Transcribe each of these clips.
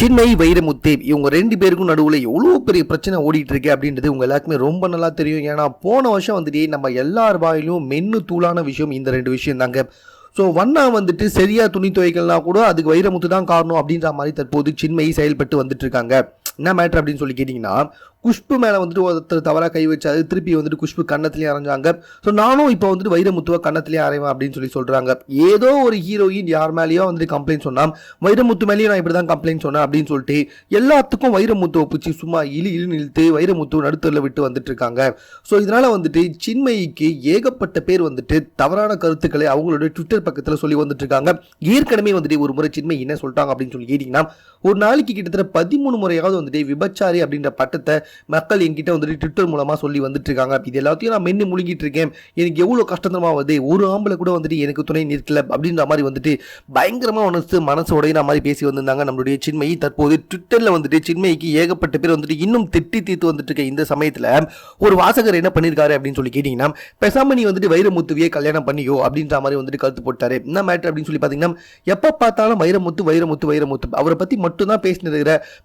சின்மை வைரமுத்தேவ் இவங்க ரெண்டு பேருக்கும் நடுவில் எவ்வளோ பெரிய பிரச்சனை ஓடிட்டு இருக்கு அப்படின்றது உங்க எல்லாருக்குமே ரொம்ப நல்லா தெரியும். ஏன்னா போன வருஷம் வந்துட்டு நம்ம எல்லார் வாயிலும் மென்னு தூளான விஷயம் இந்த ரெண்டு விஷயம் தாங்க ஸோ வண்ணா வந்துட்டு சரியா துணி துவைக்கலனா கூட அதுக்கு வைரமுத்து தான் காரணம் அப்படின்ற மாதிரி தற்போது சின்மையை செயல்பட்டு வந்துட்டு இருக்காங்க என்ன மேட்ரு அப்படின்னு சொல்லி கேட்டிங்கன்னா குஷ்பு மேலே வந்துட்டு ஒருத்தர் தவறாக கை வச்சாரு. திருப்பி வந்துட்டு குஷ்பு கன்னத்துலேயே அரைஞ்சாங்க. ஸோ நானும் இப்போ வந்துட்டு வைரமுத்துவை கன்னத்துலேயே அரைவேன் அப்படின்னு சொல்லி சொல்கிறாங்க ஏதோ ஒரு ஹீரோயின் யார் மேலேயோ வந்துட்டு கம்ப்ளைண்ட் சொன்னால் வைரமுத்து மேலேயும் நான் இப்படி தான் கம்ப்ளைண்ட் சொன்னேன் அப்படின்னு சொல்லிட்டு எல்லாத்துக்கும் வைரமுத்துவை பிடிச்சி சும்மா இழு இழு நிறுத்து வைரமுத்து நடுத்தரில் விட்டு வந்துட்டு இருக்காங்க ஸோ இதனால் வந்துட்டு சின்மயிக்கு ஏகப்பட்ட பேர் வந்துட்டு தவறான கருத்துக்களை அவங்களோட ட்விட்டர் பக்கத்தில் சொல்லி வந்துட்டு இருக்காங்க ஏற்கனவே வந்துட்டு ஒரு முறை சின்மை என்ன சொல்லிட்டாங்க அப்படின்னு சொல்லி கேட்டிங்கன்னா ஒரு நாளைக்கு கிட்டத்தட்ட பதிமூணு முறையாவது வந்துட்டு விபச்சாரி அப்படின்ற பட்டத்தை மக்கள் என்கிட்ட வந்துட்டு ட்விட்டர் மூலமாக சொல்லி வந்துட்டு இருக்காங்க இது எல்லாத்தையும் நான் மென்று முழுகிட்டு இருக்கேன். எனக்கு எவ்வளோ கஷ்டமா வருது? ஒரு ஆம்பளை கூட வந்துட்டு எனக்கு துணை நிற்கல அப்படின்ற மாதிரி வந்துட்டு பயங்கரமாக உணர்த்து மனசு உடையிற மாதிரி பேசி வந்திருந்தாங்க நம்மளுடைய சின்மையை. தற்போது ட்விட்டரில் வந்துட்டு சின்மைக்கு ஏகப்பட்ட பேர் வந்துட்டு இன்னும் திட்டி தீர்த்து வந்துட்டு இருக்க இந்த சமயத்தில் ஒரு வாசகர் என்ன பண்ணியிருக்காரு அப்படின்னு சொல்லி கேட்டிங்கன்னா பெசாமணி வந்துட்டு வைரமுத்துவையே கல்யாணம் பண்ணியோ அப்படின்ற மாதிரி வந்துட்டு கருத்து போட்டாரு. என்ன மேட்ரு அப்படின்னு சொல்லி பார்த்தீங்கன்னா எப்போ பார்த்தாலும் வைரமுத்து வைரமுத்து வைரமுத்து. அவரை பற்றி மட்டும்தான் பேசினது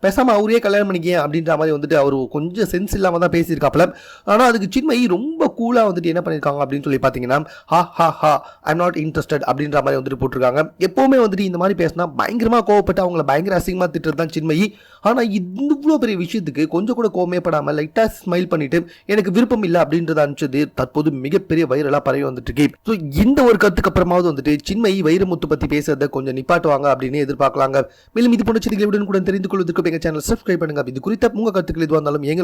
பேசாமல் அவரே கல்யாணம் பண்ணிக்க அப்படின்ற மாதிரி வந்துட்டு அவர் கொஞ்சம் சென்ஸ் இல்லாமல் தான் பேசியிருக்காப்புல. ஆனால் அதுக்கு சின்மயி ரொம்ப கூலாக வந்துட்டு என்ன பண்ணியிருக்காங்க அப்படின்னு சொல்லி பார்த்தீங்கன்னா ஹா ஹா ஹா ஐம் நாட் இன்ட்ரெஸ்டட் அப்படின்ற மாதிரி வந்துட்டு போட்டிருக்காங்க. எப்போவுமே வந்துட்டு இந்த மாதிரி பேசினா பயங்கரமாக கோவப்பட்டு அவங்கள பயங்கர அசிங்கமாக திட்டுறது தான் சின்மயி. ஆனால் இவ்வளோ பெரிய விஷயத்துக்கு கொஞ்சம் கூட கோவமே படாமல் லைட்டாக ஸ்மைல் பண்ணிட்டு எனக்கு விருப்பம் இல்லை அப்படின்றத அனுப்பிச்சது தற்போது மிகப்பெரிய வைரலாக பரவி வந்துட்டு இருக்கு. ஸோ இந்த ஒரு கருத்துக்கு அப்புறமாவது வந்துட்டு சின்மயி வைரமுத்து பற்றி பேசுறதை கொஞ்சம் நிப்பாட்டுவாங்க அப்படின்னு எதிர்பார்க்கலாங்க. மேலும் இது போன்ற செய்திகளை உடனுக்குடன் தெரிந்து கொள்வதற்கு எங்கள் சேனல் சப்ஸ்கிரைப் பண்ணுங்க. இது குறித்த உங்கள் கருத்துக்கள் எதுவாக இருந்தாலும் எங்கள்